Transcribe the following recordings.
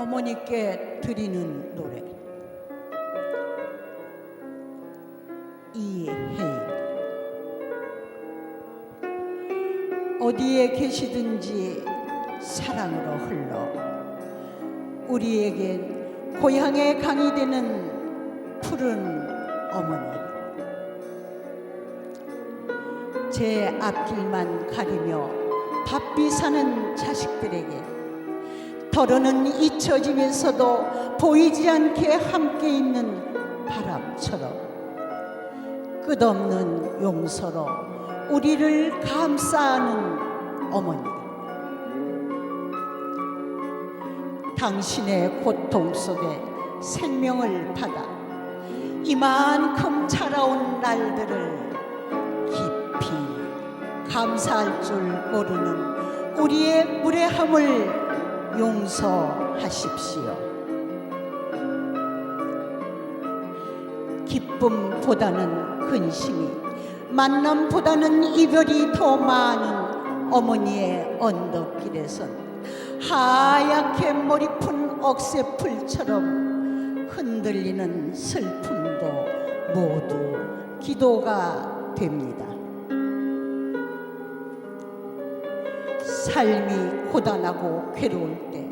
어머니께 드리는 노래. 이혜인 어디에 계시든지 사랑으로 흘러 우리에겐 고향의 강이 되는 푸른 어머니. 제 앞길만 가리며 바삐 사는 자식들에게 덜어는 잊혀지면서도 보이지 않게 함께 있는 바람처럼 끝없는 용서로 우리를 감싸는 어머니. 당신의 고통 속에 생명을 받아 이만큼 자라온 날들을 깊이 감사할 줄 모르는 우리의 무례함을 용서하십시오. 기쁨보다는 근심이, 만남보다는 이별이 더 많은 어머니의 언덕길에선 하얗게 머리 푼 억새풀처럼 흔들리는 슬픔도 모두 기도가 됩니다. 삶이 고단하고 괴로울 때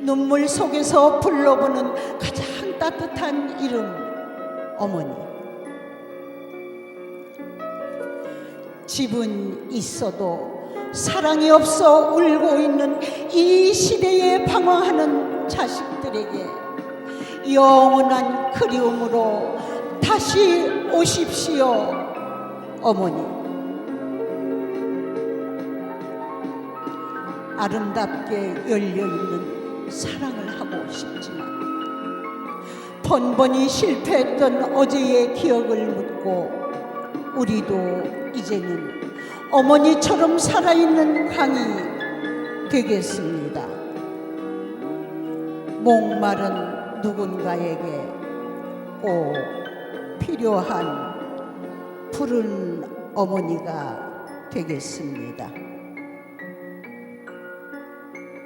눈물 속에서 불러보는 가장 따뜻한 이름 어머니. 집은 있어도 사랑이 없어 울고 있는 이 시대에 방황하는 자식들에게 영원한 그리움으로 다시 오십시오 어머니 아름답게 열려 있는 사랑을 하고 싶지만 번번이 실패했던 어제의 기억을 묻고 우리도 이제는 어머니처럼 살아있는 강이 되겠습니다. 목마른 누군가에게 꼭 필요한 푸른 어머니가 되겠습니다.